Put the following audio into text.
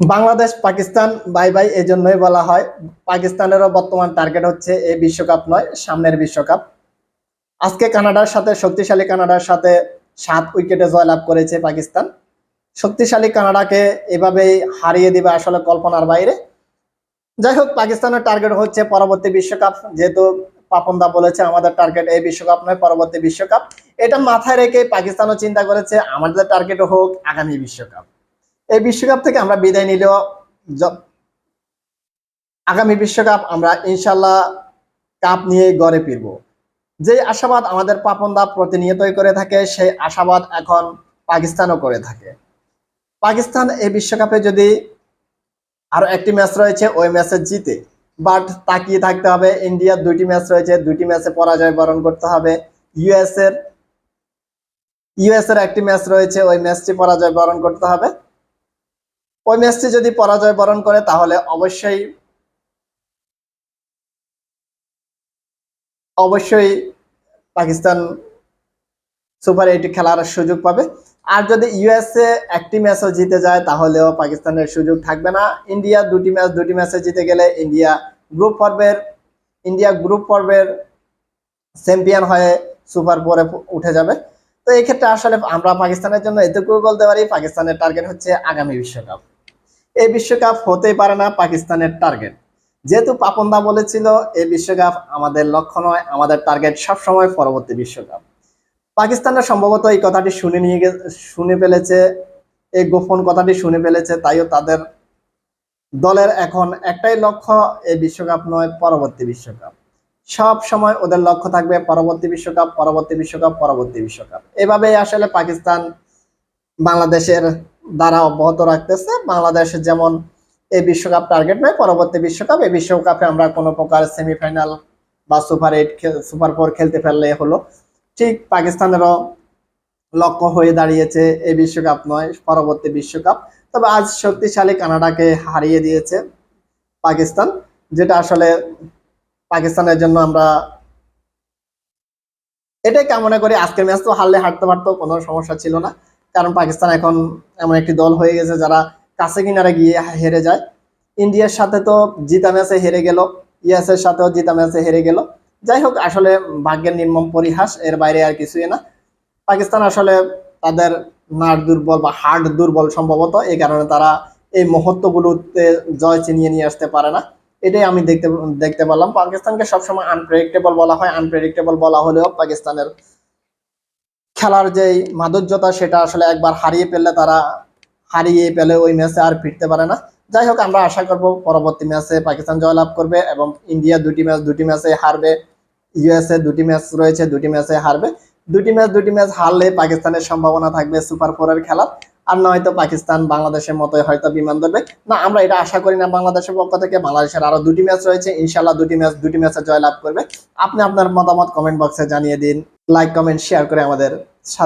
Bangladesh, Pakistan, bye bye এই জন্যই বলা হয়। পাকিস্তানেরও বর্তমান টার্গেট হচ্ছে এই বিশ্বকাপ নয়, সামনের বিশ্বকাপ। আজকে কানাডার সাথে, শক্তিশালী কানাডার সাথে সাত উইকেটে জয়লাভ করেছে পাকিস্তান। শক্তিশালী কানাডাকে এভাবেই হারিয়ে দিবে আসলে কল্পনার বাইরে। যাই হোক, পাকিস্তানের টার্গেট হচ্ছে পরবর্তী বিশ্বকাপ। যেহেতু পাপনদা বলেছে, আমাদের টার্গেট এই বিশ্বকাপ নয়, পরবর্তী বিশ্বকাপ। এটা মাথায় রেখে পাকিস্তানও চিন্তা করেছে, আমাদের টার্গেট হোক আগামী বিশ্বকাপ। এই বিশ্বকাপ থেকে আমরা বিদায় নিলেও আগামী বিশ্বকাপ আমরা ইনশাল্লাহ কাপ নিয়ে গড়ে ফিরব। যে আশাবাদ আমাদের পাপনদা প্রতিনিয়তই করে থাকে সেই আশাবাদ এখন পাকিস্তানও করে থাকে। পাকিস্তান এই বিশ্বকাপে যদি আরও একটি ম্যাচ রয়েছে, ওই ম্যাচে জিতে। বাট তাকিয়ে থাকতে হবে, ইন্ডিয়ার দুইটি ম্যাচ রয়েছে, দুইটি ম্যাচে পরাজয় বরণ করতে হবে। ইউএস এর ইউএস এর একটি ম্যাচ রয়েছে, ওই ম্যাচটি পরাজয় বরণ করতে হবে। ওই ম্যাচটি যদি পরাজয় বরণ করে, তাহলে অবশ্যই অবশ্যই পাকিস্তান সুপার এইট খেলার সুযোগ পাবে। আর যদি ইউএসএ একটি ম্যাচও জিতে যায়, তাহলেও পাকিস্তানের সুযোগ থাকবে না। ইন্ডিয়া দুটি ম্যাচ, দুটি ম্যাচে জিতে গেলে ইন্ডিয়া গ্রুপ পর্বের, ইন্ডিয়া গ্রুপ পর্বের চ্যাম্পিয়ন হয়ে সুপার ফোরে উঠে যাবে। তো এই ক্ষেত্রে আসলে আমরা পাকিস্তানের জন্য এটুকু বলতে পারি। পাকিস্তানের টার্গেট হচ্ছে আগামী বিশ্বকাপ। এই বিশ্বকাপ হতেই পারে না পাকিস্তানের টার্গেট যেহেতু পাপনদা বলেছিল, এই বিশ্বকাপ আমাদের লক্ষ্য নয়, আমাদের টার্গেট সবসময় পরবর্তী বিশ্বকাপ। পাকিস্তানরা সম্ভবত এই কথাটি শুনে নিয়ে শুনে ফেলেছে, এই গোপন কথাটি শুনে ফেলেছে, তাইও তাদের দলের এখন একটাই লক্ষ্য, এই বিশ্বকাপ নয়, পরবর্তী বিশ্বকাপ। সব সময় ওদের লক্ষ্য থাকবে পরবর্তী বিশ্বকাপ পরবর্তী বিশ্বকাপ পরবর্তী বিশ্বকাপ। এভাবেই আসলে পাকিস্তান বাংলাদেশের দ্বারা অব্যাহত রাখতেছে। বাংলাদেশ যেমন এই বিশ্বকাপ টার্গেট নয়, পরবর্তী বিশ্বকাপ, এই বিশ্বকাপে আমরা কোনো প্রকার সেমিফাইনাল বা সুপার এইট সুপার ফোর খেলতে পারলে হলো। ঠিক পাকিস্তানেরও লক্ষ্য হয়ে দাঁড়িয়েছে এই বিশ্বকাপ নয়, পরবর্তী বিশ্বকাপ। তবে আজ শক্তিশালী কানাডাকে হারিয়ে দিয়েছে পাকিস্তান, যেটা আসলে পাকিস্তানের জন্য আমরা এটাই কামনা করি। আজকের ম্যাচ তো হারলে হারতে পারতো, কোনো সমস্যা ছিল না। কারণ পাকিস্তান এখন এমন একটি দল হয়ে গেছে যারা কাছে কিনারে গিয়ে হেরে যায়। ইন্ডিয়ার সাথে তো জিতা ম্যাচে হেরে গেল ইউএস সাথেও জিতা ম্যাচে হেরে গেল। যাই হোক, আসলে ভাগ্যের নির্মম পরিহাস, এর বাইরে আর কিছুই না। পাকিস্তান আসলে তাদের নাট দুর্বল বা হার্ট দুর্বল সম্ভবত, এই কারণে তারা এই মুহূর্তগুলোতে জয় চিনিয়ে নিয়ে আসতে পারে না। এটাই আমি দেখতে দেখতে পারলাম। পাকিস্তানকে সবসময় আনপ্রেডিক্টেবল বলা হয়। আনপ্রেডিক্টেবল বলা হলেও পাকিস্তানের খেলার যে মাধুর্যতা, সেটা আসলে একবার হারিয়ে ফেললে তারা হারিয়ে পেলে ওই ম্যাচে আর ফিরতে পারে না। যাই হোক, আমরা আশা করব পরবর্তী ম্যাচে পাকিস্তান জয়লাভ করবে এবং ইন্ডিয়া দুটি ম্যাচ দুটি ম্যাচে হারবে। ইউএসএ দুটি ম্যাচ রয়েছে, দুটি ম্যাচে হারবে। দুটি ম্যাচ দুটি ম্যাচ হারলে পাকিস্তানের সম্ভাবনা থাকবে সুপার ফোরের খেলার। আর নয়তো পাকিস্তান বাংলাদেশের মতোই হয়তো বিমান ধরবে। না, আমরা এটা আশা করি না বাংলাদেশের পক্ষ থেকে। বাংলাদেশের আরও দুটি ম্যাচ রয়েছে। ইনশাল্লাহ দুটি ম্যাচ দুটি ম্যাচে জয়লাভ করবে। আপনি আপনার মতামত কমেন্ট বক্সে জানিয়ে দিন। লাইক কমেন্ট শেয়ার করে আমাদের সাথে